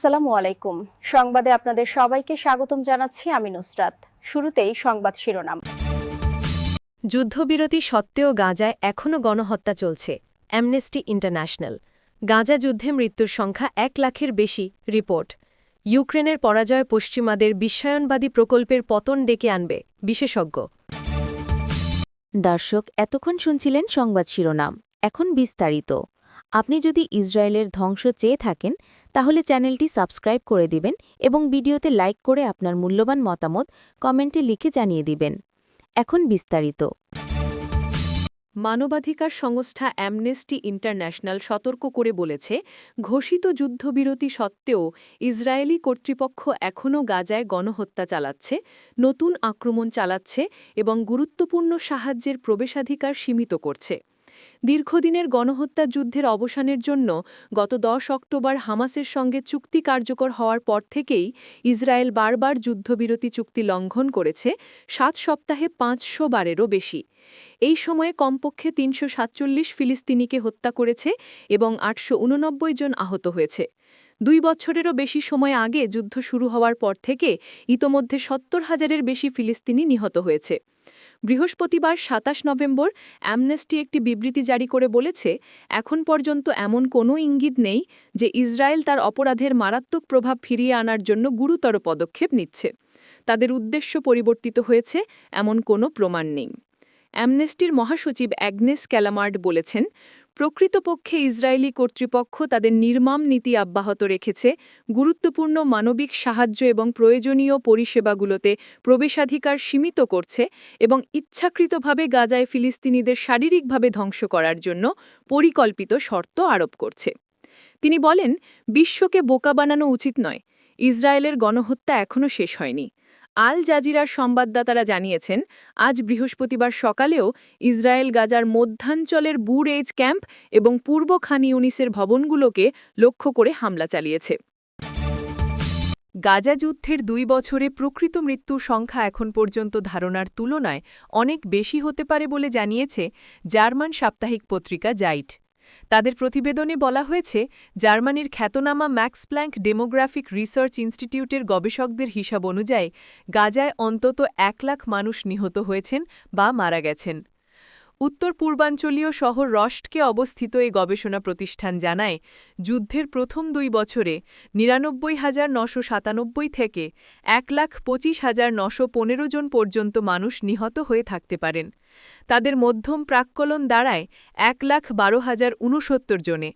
আসসালামু আলাইকুম। সংবাদে আপনাদের সবাইকে স্বাগতম জানাচ্ছি আমি নুসরাত। শুরুতেই সংবাদ শিরোনাম। যুদ্ধবিরতি সত্ত্বেও গাজায় এখনও গণহত্যা চলছে অ্যামনেস্টি ইন্টারন্যাশনাল গাজা যুদ্ধে মৃত্যুর সংখ্যা এক লাখের বেশি রিপোর্ট। ইউক্রেনের পরাজয় পশ্চিমাদের বিশ্বায়নবাদী প্রকল্পের পতন ডেকে আনবে বিশেষজ্ঞ। দর্শক এতক্ষণ শুনছিলেন সংবাদ শিরোনাম। এখন বিস্তারিত। আপনি যদি ইসরায়েলের ধ্বংস চেয়ে থাকেন তাহলে চ্যানেলটি সাবস্ক্রাইব করে দিবেন এবং ভিডিওতে লাইক করে আপনার মূল্যবান মতামত কমেন্টে লিখে জানিয়ে দিবেন। এখন বিস্তারিত। মানবাধিকার সংস্থা অ্যামনেস্টি ইন্টারন্যাশনাল সতর্ক করে বলেছে, ঘোষিত যুদ্ধবিরতি সত্ত্বেও ইসরায়েলি কর্তৃপক্ষ এখনও গাজায় গণহত্যা চালাচ্ছে, নতুন আক্রমণ চালাচ্ছে এবং গুরুত্বপূর্ণ সাহায্যের প্রবেশাধিকার সীমিত করছে। দীর্ঘদিনের গণহত্যা যুদ্ধের অবসানের জন্য গত দশ অক্টোবর হামাসের সঙ্গে চুক্তি কার্যকর হওয়ার পর থেকেই ইসরায়েল বারবার যুদ্ধবিরতি চুক্তি লঙ্ঘন করেছে, সাত সপ্তাহে পাঁচশো বারেরও বেশি। এই সময়ে কমপক্ষে তিনশো সাতচল্লিশ ফিলিস্তিনিকে হত্যা করেছে এবং আটশো উননব্বই জন আহত হয়েছে। দুই বছরেরও বেশি সময় আগে যুদ্ধ শুরু হওয়ার পর থেকে ইতোমধ্যে সত্তর হাজারের বেশি ফিলিস্তিনি নিহত হয়েছে। বৃহস্পতিবার সাতাশ নভেম্বর অ্যামনেস্টি একটি বিবৃতি জারি করে বলেছে, এখন পর্যন্ত এমন কোনো ইঙ্গিত নেই যে ইসরায়েল তার অপরাধের মারাত্মক প্রভাব ফিরিয়ে আনার জন্য গুরুতর পদক্ষেপ নিচ্ছে। তাদের উদ্দেশ্য পরিবর্তিত হয়েছে, এমন কোনো প্রমাণ নেই। অ্যামনেস্টির মহাসচিব অ্যাগনেস ক্যালামার্ড বলেছেন প্রকৃতপক্ষে ইসরায়েলি কর্তৃপক্ষ তাদের নির্মাম নীতি অব্যাহত রেখেছে, গুরুত্বপূর্ণ মানবিক সাহায্য এবং প্রয়োজনীয় পরিষেবাগুলোতে প্রবেশাধিকার সীমিত করছে এবং ইচ্ছাকৃতভাবে গাজায় ফিলিস্তিনিদের শারীরিকভাবে ধ্বংস করার জন্য পরিকল্পিত শর্ত আরোপ করছে। তিনি বলেন, বিশ্বকে বোকা বানানো উচিত নয়। ইসরায়েলের গণহত্যা এখনও শেষ হয়নি। আল জাজিরার সংবাদদাতারা জানিয়েছেন, আজ বৃহস্পতিবার সকালেও ইসরায়েল গাজার মধ্যাঞ্চলের বুর এজ ক্যাম্প এবং পূর্ব খান ইউনিসের ভবনগুলোকে লক্ষ্য করে হামলা চালিয়েছে। গাজা যুদ্ধের দুই বছরে প্রকৃত মৃত্যুর সংখ্যা এখন পর্যন্ত ধারণার তুলনায় অনেক বেশি হতে পারে বলে জানিয়েছে জার্মান সাপ্তাহিক পত্রিকা জাইট। তাদের প্রতিবেদনে বলা হয়েছে, জার্মানির খ্যাতনামা ম্যাক্স প্ল্যাঙ্ক ডেমোগ্রাফিক রিসার্চ ইনস্টিটিউটের গবেষকদের হিসাব অনুযায়ী, গাজায় অন্তত এক লাখ মানুষ নিহত হয়েছেন বা মারা গেছেন। উত্তর পূর্বাঞ্চলীয় শহর রস্টকে অবস্থিত এই গবেষণা প্রতিষ্ঠান জানায়, যুদ্ধের প্রথম দুই বছরে নিরানব্বই হাজার নশো সাতানব্বই থেকে এক লাখ পঁচিশ হাজার নশো পনেরো জন পর্যন্ত মানুষ নিহত হয়ে থাকতে পারেন। তাদের মধ্যম প্রাক্কলন দাঁড়ায় এক লাখ বারো হাজার উনসত্তর জনে।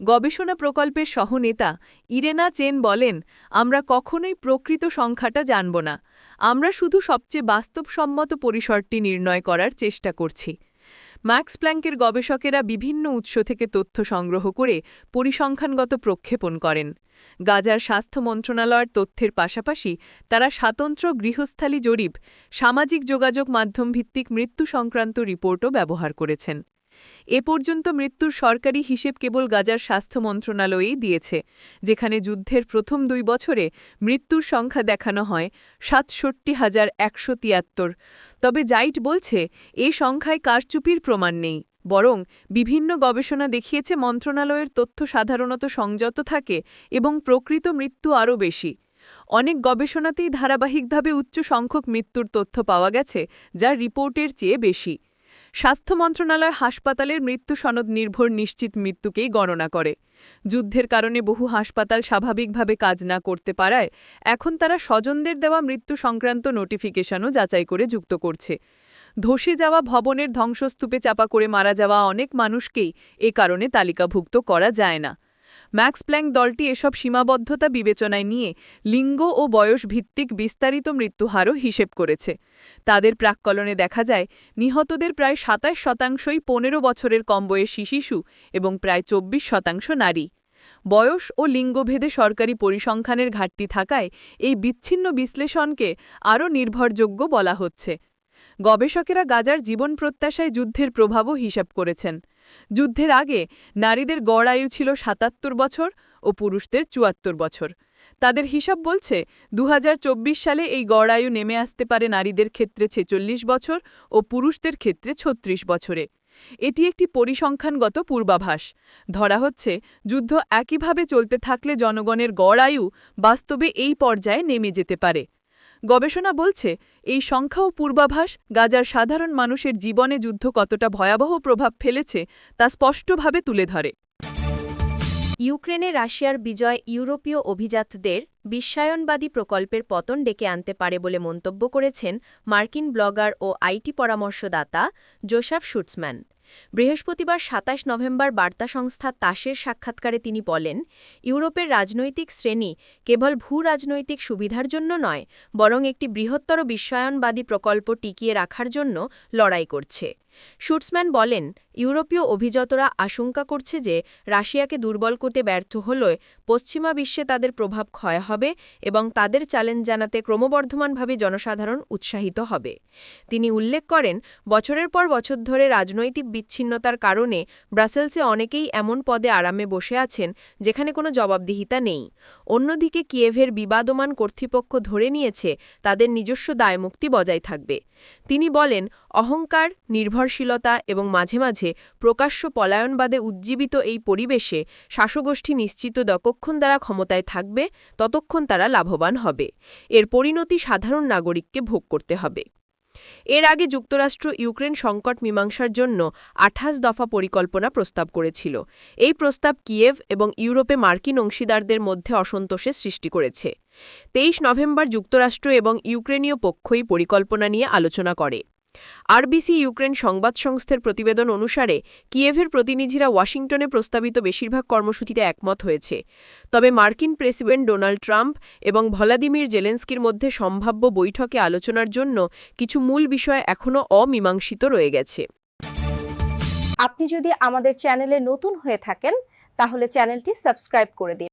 গবেষণা প্রকল্পের সহনেতা ইরেনা চেন বলেন, আমরা কখনোই প্রকৃত সংখ্যাটা জানব না। আমরা শুধু সবচেয়ে বাস্তবসম্মত পরিসরটি নির্ণয় করার চেষ্টা করছি। ম্যাক্স প্ল্যাঙ্কের গবেষকেরা বিভিন্ন উৎস থেকে তথ্য সংগ্রহ করে পরিসংখ্যানগত প্রক্ষেপণ করেন। গাজার স্বাস্থ্য মন্ত্রণালয়ের তথ্যের পাশাপাশি তারা স্বাতন্ত্র গৃহস্থালী জরিপ, সামাজিক যোগাযোগ মাধ্যম ভিত্তিক মৃত্যু সংক্রান্ত রিপোর্টও ব্যবহার করেছেন। এ পর্যন্ত মৃত্যুর সরকারি হিসেব কেবল গাজার স্বাস্থ্য মন্ত্রণালয়েই দিয়েছে, যেখানে যুদ্ধের প্রথম দুই বছরে মৃত্যুর সংখ্যা দেখানো হয় সাতষট্টি হাজার একশো তিয়াত্তর। তবে জাইট বলছে, এ সংখ্যায় কারচুপির প্রমাণ নেই, বরং বিভিন্ন গবেষণা দেখিয়েছে মন্ত্রণালয়ের তথ্য সাধারণত সংযত থাকে এবং প্রকৃত মৃত্যু আরও বেশি। অনেক গবেষণাতেই ধারাবাহিকভাবে উচ্চ সংখ্যক মৃত্যুর তথ্য পাওয়া গেছে, যা রিপোর্টের চেয়ে বেশি। স্বাস্থ্য মন্ত্রণালয় হাসপাতালের মৃত্যু সনদ নির্ভর নিশ্চিত মৃত্যুকেই গণনা করে। যুদ্ধের কারণে বহু হাসপাতাল স্বাভাবিকভাবে কাজ না করতে পারায় এখন তারা স্বজনদের দেওয়া মৃত্যু সংক্রান্ত নোটিফিকেশনও যাচাই করে যুক্ত করছে। ধসে যাওয়া ভবনের ধ্বংসস্তূপে চাপা করে মারা যাওয়া অনেক মানুষকেই এ কারণে তালিকাভুক্ত করা যায় না। ম্যাক্স প্ল্যাঙ্ক দলটি এসব সীমাবদ্ধতা বিবেচনায় নিয়ে লিঙ্গ ও বয়স ভিত্তিক বিস্তারিত মৃত্যুহারও হিসেব করেছে। তাদের প্রাক্কলনে দেখা যায়, নিহতদের প্রায় সাতাশ শতাংশই পনেরো বছরের কম বয়সী শিশু এবং প্রায় চব্বিশ শতাংশ নারী। বয়স ও লিঙ্গভেদে সরকারি পরিসংখ্যানের ঘাটতি থাকায় এই বিচ্ছিন্ন বিশ্লেষণকে আরও নির্ভরযোগ্য বলা হচ্ছে। গবেষকেরা গাজার জীবন প্রত্যাশায় যুদ্ধের প্রভাবও হিসাব করেছেন। যুদ্ধের আগে নারীদের গড় আয়ু ছিল সাতাত্তর বছর ও পুরুষদের চুয়াত্তর বছর। তাদের হিসাব বলছে দু হাজার চব্বিশ সালে এই গড় আয়ু নেমে আসতে পারে নারীদের ক্ষেত্রে ছেচল্লিশ বছর ও পুরুষদের ক্ষেত্রে ছত্রিশ বছরে। এটি একটি পরিসংখ্যানগত পূর্বাভাস। ধরা হচ্ছে, যুদ্ধ একইভাবে চলতে থাকলে জনগণের গড় আয়ু বাস্তবে এই পর্যায়ে নেমে যেতে পারে। গবেষণা বলছে এই সংখ্যাও পূর্বাভাস, গাজার সাধারণ মানুষের জীবনে যুদ্ধ কতটা ভয়াবহ প্রভাব ফেলেছে তা স্পষ্টভাবে তুলে ধরে। ইউক্রেনে রাশিয়ার বিজয় ইউরোপীয় অভিজাতদের বিশ্বায়নবাদী প্রকল্পের পতন ডেকে আনতে পারে বলে মন্তব্য করেছেন মার্কিন ব্লগার ও আইটি পরামর্শদাতা জোসাফ শুটসম্যান বৃহস্পতিবার ২৭ নভেম্বর বার্তা সংস্থা তাসের সাক্ষাৎকারে তিনি বলেন, ইউরোপের রাজনৈতিক শ্রেণি কেবল ভূ রাজনৈতিক সুবিধার জন্য নয়, বরং একটি বৃহত্তর বিশ্বায়নবাদী প্রকল্প টিকিয়ে রাখার জন্য লড়াই করছে। শুটসম্যান বলেন, ইউরোপীয় অভিজাতরা আশঙ্কা করছে যে রাশিয়াকে দুর্বল করতে ব্যর্থ হলে পশ্চিমা বিশ্বে তাদের প্রভাব ক্ষয় হবে এবং তাদের চ্যালেঞ্জ জানাতে ক্রমবর্ধমানভাবে জনসাধারণ উৎসাহিত হবে। তিনি উল্লেখ করেন, বছরের পর বছর ধরে রাজনৈতিক বিচ্ছিন্নতার কারণে ব্রাসেলসে অনেকেই এমন পদে আরামে বসে আছেন যেখানে কোনো জবাবদিহিতা নেই। অন্যদিকে কিয়েভের বিবাদমান কর্তৃপক্ষ ধরে নিয়েছে, তাদের নিজস্ব দায়মুক্তি বজায় থাকবে। তিনি বলেন, অহংকার, নির্ভরশীলতা এবং মাঝে মাঝে প্রকাশ্য পলায়নবাদে উজ্জীবিত এই পরিবেশে শাসগোষ্ঠী নিশ্চিত যতক্ষণ তারা ক্ষমতায় থাকবে, ততক্ষণ তারা লাভবান হবে। এর পরিণতি সাধারণ নাগরিককে ভোগ করতে হবে। এর আগে যুক্তরাষ্ট্র ইউক্রেন সংকট মীমাংসার জন্য আঠাশ দফা পরিকল্পনা প্রস্তাব করেছিল। এই প্রস্তাব কিয়েভ এবং ইউরোপে মার্কিন অংশীদারদের মধ্যে অসন্তোষের সৃষ্টি করেছে। তেইশ নভেম্বর যুক্তরাষ্ট্র এবং ইউক্রেনীয় পক্ষই পরিকল্পনা নিয়ে আলোচনা করে। আরবিসি ইউক্রেন সংবাদ সংস্থার প্রতিবেদন অনুসারে, কিয়েভের প্রতিনিধিরা ওয়াশিংটনে প্রস্তাবিত বেশিরভাগ কর্মসূচিতে একমত হয়েছে। তবে মার্কিন প্রেসিডেন্ট ডোনাল্ড ট্রাম্প এবং ভলাদিমির জেলেন্সকির মধ্যে সম্ভাব্য বৈঠকে আলোচনার জন্য কিছু মূল বিষয় এখনও অমীমাংসিত রয়ে গেছে। আপনি যদি আমাদের চ্যানেলে নতুন হয়ে থাকেন, তাহলে চ্যানেলটি সাবস্ক্রাইব করে দিন।